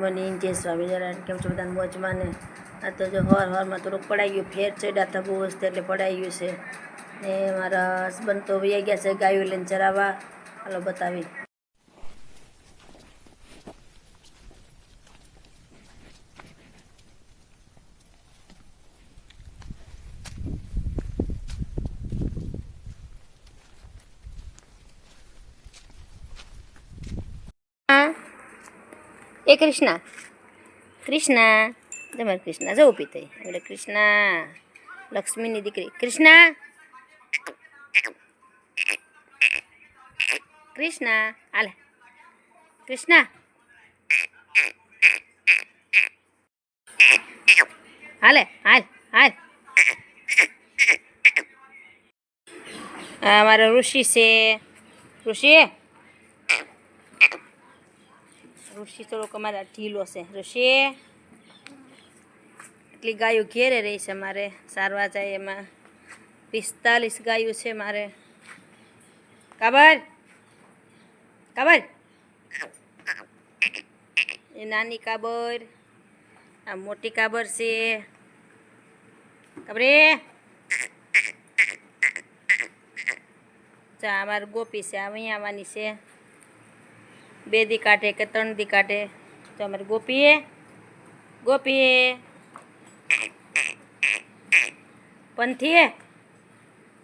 Morning જય સ્વામિનારાયણ કેમ છો બધા મોજમાં ને? આ તો જો હર હરમાં થોડુંક પડાઈ ગયું, ફેર ચડ્યા થબુ વસ્તુ એટલે પડાઈ ગયું છે. ને મારા હસબન્ડ તો વૈયા ગયા છે ગાયો લઈને ચરાવવા. હાલો બતાવી હા એ કૃષ્ણા. કૃષ્ણા. તમારે કૃષ્ણા જવું પી થઈ. એટલે કૃષ્ણા. લક્ષ્મીની દીકરી. કૃષ્ણા. કૃષ્ણા. હાલે. કૃષ્ણા. હાલે. હાલ. હાલ. અમારો ઋષિ છે. ઋષિ. ઋષિ થોડોક અમારા ઢીલો છે. ઋષિ એટલી ગાયો ઘેરે રહી છે મારે. સારવા જાય એમાં. પિસ્તાલીસ ગાયો છે મારે. કાબર કાબર. એ નાની કાબર, આ મોટી કાબર છે. કાબરે. ચા અમારે ગોપી છે, આ અહીં આવવાની છે. બે દી કાઢે કે ત્રણ દી કાઢે? તો અમારે ગોપીએ ગોપીએ. પંથીએ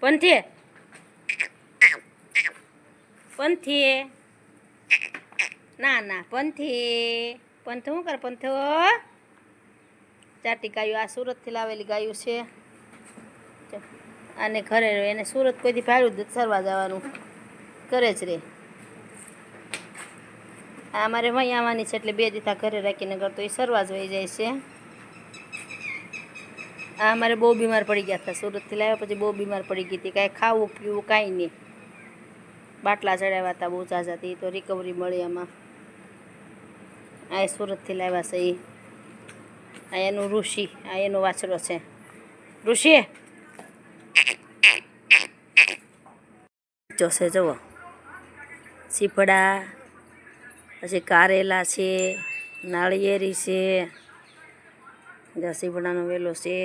પંથીએ. પંથીએ. ના ના પંથી પંથ શું કર પંથો? ચાટી ગાયું, આ સુરતથી લાવેલી ગાયું છે. અને ઘરે એને સુરત કોઈથી ભાડું જ સરવા જવાનું. કરે જ રે. અમારે વઅહીં આવવાની છે એટલે બે દીથા ઘરે રાખીને કરતો એ સરવા જ વહી જાય છે. આ અમારે બહુ બીમાર પડી ગયા હતા. સુરતથી લાવ્યા પછી બહુ બીમાર પડી ગઈ હતી. કાંઈ ખાવું પીવું કાંઈ નહીં. બાટલા ચડાવ્યા હતા બહુ ઝાઝા હતી તો રિકવરી મળી એમાં આ સુરતથી લાવ્યા છે એ આ એનું ઋષિ, આ એનો વાછરો છે. ઋષિ! જોશે જુઓ. સીપડા પછી કારેલા છે, નાળિયેરી છે સીપડાનો વેલો છે.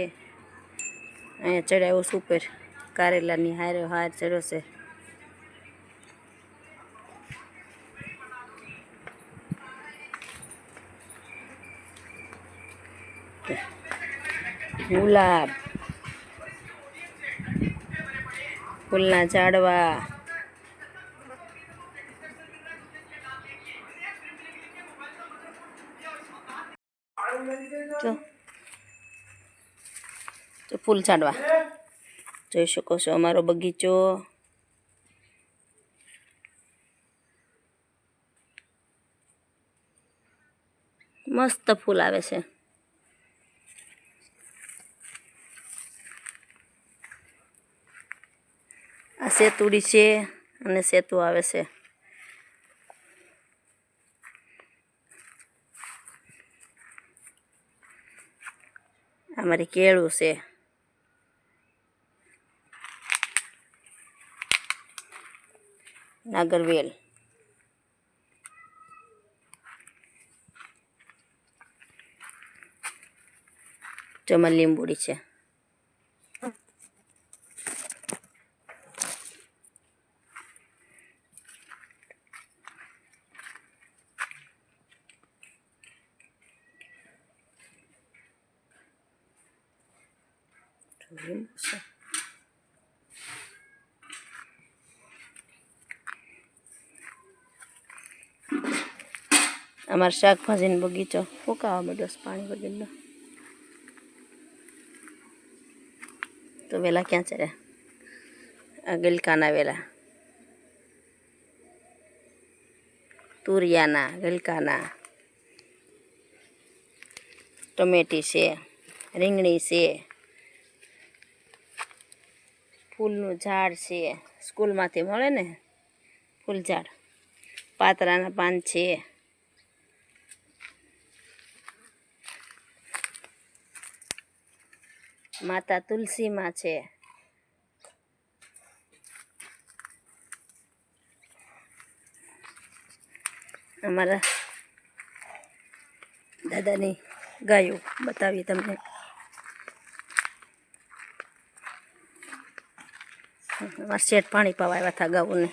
અહીંયા ચડાવ્યો સુપર. કારેલાની હારે હાર ચડ્યો છે. ગુલાબ. ફૂલના ઝાડવા. જો. જો ફૂલ ઝાડવા. જોઈ શકો છો અમારો બગીચો. મસ્ત ફૂલ આવે છે. આ સેતુડી છે અને સેતુ આવે છે. અમારી કેળું છે. નાગરવેલ. ચમન લીંબુડી છે. લીંબુ છે અમારો શાકભાજીનો બગીચો ફૂંકાવા માંડ્યો છે પાણી વગરનો તો વેલા ક્યાં ચડ્યા આ ગલકાના વેલા તુરિયાના ગલકાના ટમેટી છે રીંગણી છે ફૂલનું ઝાડ છે. સ્કૂલમાંથી મળે ને? ફૂલ ઝાડ. પાતરાના પાન છે. માતા તુલસીમાં છે. અમારા દાદાની ગાયો બતાવીએ તમને. મારા શેઠ પાણી પાવા આવ્યા હતા ગાઉને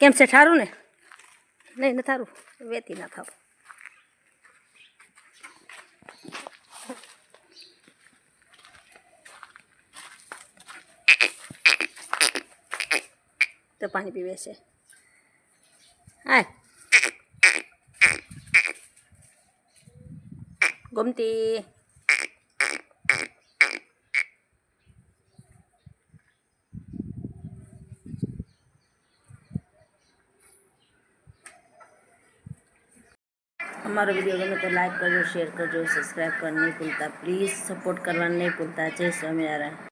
કેમ છે સારું ને? નહીં, ન થારું. વેતી ના થાવ. તો પાણી પીવે છે. હા ગમતી. અમારો વીડિયો ગમે તો લાઈક કરજો, શેર કરજો, સબસ્ક્રાઈબ કરવાનું ભૂલતા. પ્લીઝ સપોર્ટ કરવાનું નહીં ભૂલતા. જય સ્વામિનારાયણ.